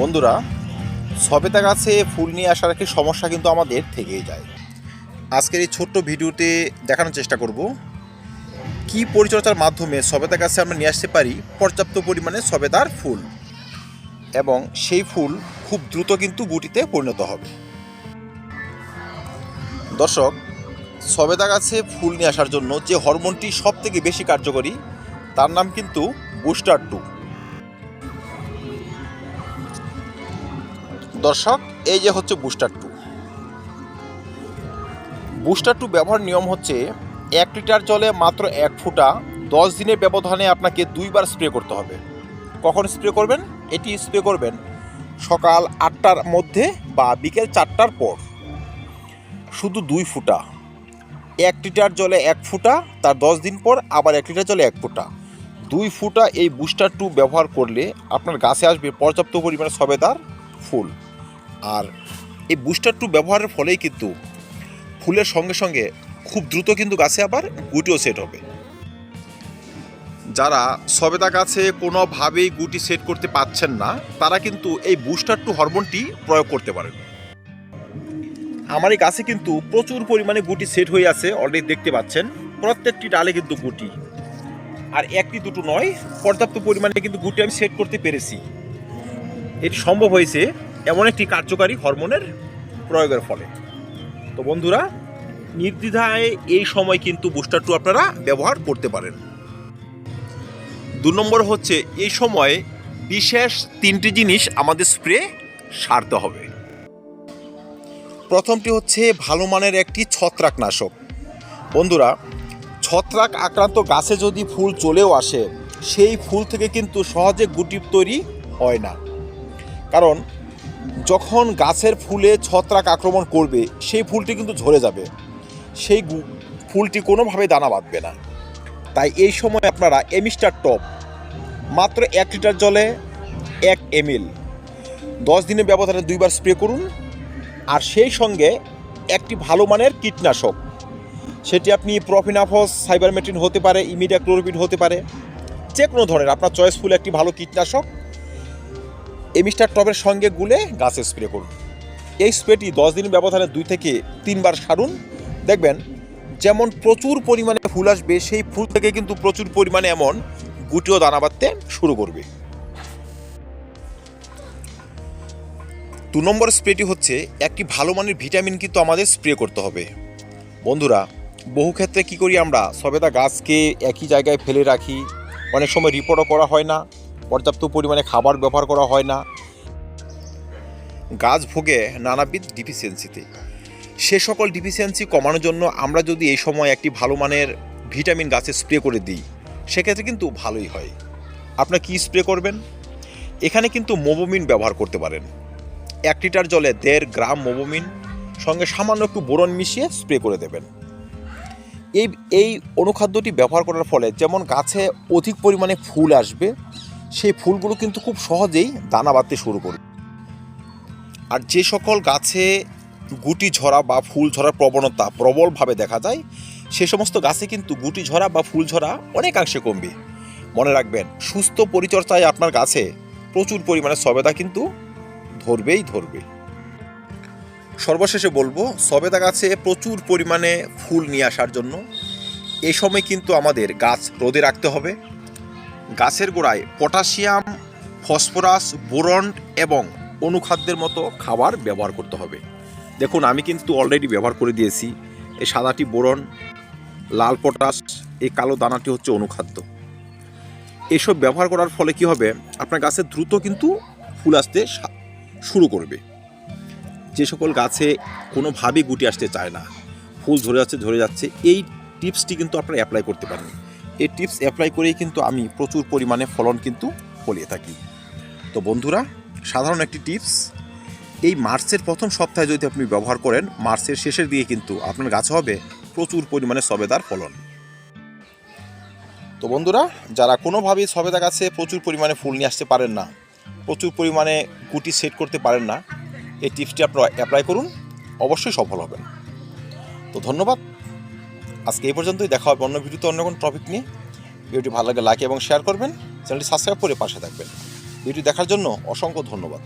বন্ধুরা, সবেতা গাছে ফুল নিয়ে আসার একটি সমস্যা কিন্তু আমাদের থেকেই যায়। আজকের এই ছোট্ট ভিডিওতে দেখানোর চেষ্টা করব, কি পরিচর্যার মাধ্যমে সবেতা গাছে আমরা নিয়ে আসতে পারি পর্যাপ্ত পরিমাণে সবেতার ফুল? এবং সেই ফুল খুব দ্রুত কিন্তু গুটিতে পরিণত হবে। দর্শক সবেদা গাছে ফুল নিয়ে আসার জন্য যে হরমোনটি সব থেকে বেশি কার্যকরী, তার নাম কিন্তু বুস্টার টু। দর্শক, এই যে হচ্ছে বুস্টার টু বুস্টার টু ব্যবহার নিয়ম হচ্ছে এক লিটার জলে মাত্র এক ফুটা দশ দিনের ব্যবধানে আপনাকে দুইবার স্প্রে করতে হবে। কখন স্প্রে করবেন? এটি স্প্রে করবেন সকাল আটটার মধ্যে বা বিকেল চারটার পর। শুধু দুই ফুটা। এক লিটার জলে এক ফুটা, তার দশ দিন পর আবার এক লিটার জলে এক ফুটা। দুই ফুটা এই বুস্টার টু ব্যবহার করলে আপনার গাছে আসবে পর্যাপ্ত পরিমাণে সবেদার ফুল। আর এই বুস্টার টু ব্যবহারের ফলেই কিন্তু ফুলের সঙ্গে সঙ্গে খুব দ্রুত কিন্তু গাছে আবার গুটিও সেট হবে। যারা সবেদা গাছে কোনোভাবেই গুটি সেট করতে পাচ্ছেন না, তারা কিন্তু এই বুস্টার টু হরমোনটি প্রয়োগ করতে পারেন। আমার এই গাছে কিন্তু প্রচুর পরিমাণে গুটি সেট হয়ে আছে অলরেডি দেখতে পাচ্ছেন। প্রত্যেকটি ডালে কিন্তু গুটি। আর একটি দুটো নয়, পর্যাপ্ত পরিমাণে কিন্তু গুটি আমি সেট করতে পেরেছি। এটি সম্ভব হয়েছে এমন একটি কার্যকারী হরমোনের প্রয়োগের ফলে। তো বন্ধুরা, নির্দ্বিধায় এই সময় কিন্তু বুস্টার টু আপনারা ব্যবহার করতে পারেন। দু নম্বর হচ্ছে, এই সময় বিশেষ তিনটি জিনিস আমাদের স্প্রে সারতে হবে। প্রথমটি হচ্ছে, ভালো মানের একটি ছত্রাকনাশক। বন্ধুরা, ছত্রাক আক্রান্ত গাছে যদি ফুল চলেও আসে, সেই ফুল থেকে কিন্তু সহজে গুটি তৈরি হয় না। কারণ যখন গাছের ফুলে ছত্রাক আক্রমণ করবে, সেই ফুলটি কিন্তু ঝরে যাবে। সেই ফুলটি কোনোভাবে দানা বাঁধবে না। তাই এই সময় আপনারা এমিস্টার টপ মাত্র এক লিটার জলে এক এমএল দশ দিনের ব্যবধানে দুইবার স্প্রে করুন। আর সেই সঙ্গে একটি ভালো মানের কীটনাশক, সেটি আপনি প্রফিনাফস সাইবারমেট্রিন হতে পারে ইমিডিয়া ক্লোরোপিড হতে পারে যে কোনো ধরনের। আপনার চয়েসফুল একটি ভালো কীটনাশক। এমিস্টার টবের সঙ্গে গুলে গাছে স্প্রে করুন। এই স্প্রেটি দশ দিন ব্যবধানে দুই থেকে তিনবার সারুন। দেখবেন যেমন প্রচুর পরিমাণে ফুল আসবে, সেই ফুল থেকে কিন্তু প্রচুর পরিমাণে এমন গুটিও দানা বাঁধতে শুরু করবে। দু নম্বর স্প্রেটি হচ্ছে একটি ভালো মানের ভিটামিন কিন্তু আমাদের স্প্রে করতে হবে। বন্ধুরা, বহু ক্ষেত্রে কি করি আমরা? সবেদা গাছকে একই জায়গায় ফেলে রাখি। অনেক সময় রিপোর্টও করা হয় না। পর্যাপ্ত পরিমাণে খাবার ব্যবহার করা হয় না। গাছ ভোগে নানাবিধ ডিফিসিয়েন্সিতে সে সকল ডিফিসিয়েন্সি কমানোর জন্য আমরা যদি এই সময় একটি ভালো মানের ভিটামিন গাছে স্প্রে করে দিই, সেক্ষেত্রে কিন্তু ভালোই হয়। আপনার কি স্প্রে করবেন? এখানে কিন্তু মোবোমিন ব্যবহার করতে পারেন। এক লিটার জলে দেড় গ্রাম মোবোমিন সঙ্গে সামান্য একটু বোরন মিশিয়ে স্প্রে করে দেবেন। এই এই অনুখাদ্যটি ব্যবহার করার ফলে যেমন গাছে অধিক পরিমাণে ফুল আসবে সেই ফুলগুলো কিন্তু খুব সহজেই দানা বাঁধতে শুরু করবে। আর যে সকল গাছে গুটি ঝরা বা ফুল ঝরার প্রবণতা প্রবলভাবে দেখা যায়, সে সমস্ত গাছে কিন্তু গুটি ঝরা বা ফুল ঝরা অনেকাংশে কমবে। মনে রাখবেন, সুস্থ পরিচর্যায় আপনার গাছে প্রচুর পরিমাণে সবেদা কিন্তু ধরবেই ধরবে। সর্বশেষে বলব, সবেদা গাছে প্রচুর পরিমাণে ফুল নিয়ে আসার জন্য এ সময় কিন্তু আমাদের গাছ রোদে রাখতে হবে। গাছের গোড়ায় পটাশিয়াম, ফসফরাস, বোরন এবং অনুখাদ্যের মতো খাবার ব্যবহার করতে হবে। দেখুন, আমি কিন্তু অলরেডি ব্যবহার করে দিয়েছি। এই সাদাটি বোরন, লাল পটাশ, এই কালো দানাটি হচ্ছে অনুখাদ্য। এসব ব্যবহার করার ফলে কি হবে? আপনার গাছে দ্রুত কিন্তু ফুল আসতে শুরু করবে। যে সকল গাছে কোনোভাবেই গুটি আসতে চায় না, ফুল ধরে যাচ্ছে, ঝরে যাচ্ছে, এই টিপসটি কিন্তু আপনারা অ্যাপ্লাই করতে পারেন। এই টিপস অ্যাপ্লাই করেই কিন্তু আমি প্রচুর পরিমাণে ফলন কিন্তু ফলিয়ে থাকি। তো বন্ধুরা, সাধারণ একটি টিপস এই মার্চের প্রথম সপ্তাহে যদি আপনি ব্যবহার করেন, মার্চের শেষের দিকে কিন্তু আপনার গাছে হবে প্রচুর পরিমাণে সবেদার ফলন। তো বন্ধুরা, যারা কোনোভাবেই সবেদা গাছে প্রচুর পরিমাণে ফুল নিয়ে আসতে পারেন না, প্রচুর পরিমাণে গুটি সেট করতে পারেন না, এই টিপসটি আপনারা অ্যাপ্লাই করুন, অবশ্যই সফল হবেন। তো ধন্যবাদ। আজকে এই পর্যন্তই, দেখা হবে অন্য ভিডিওতে অন্য কোনো টপিক নিয়ে। ভিডিওটি ভালো লাগে লাইক এবং শেয়ার করবেন। চ্যানেলটি সাবস্ক্রাইব করে পাশে থাকবেন। ভিডিও দেখার জন্য অসংখ্য ধন্যবাদ।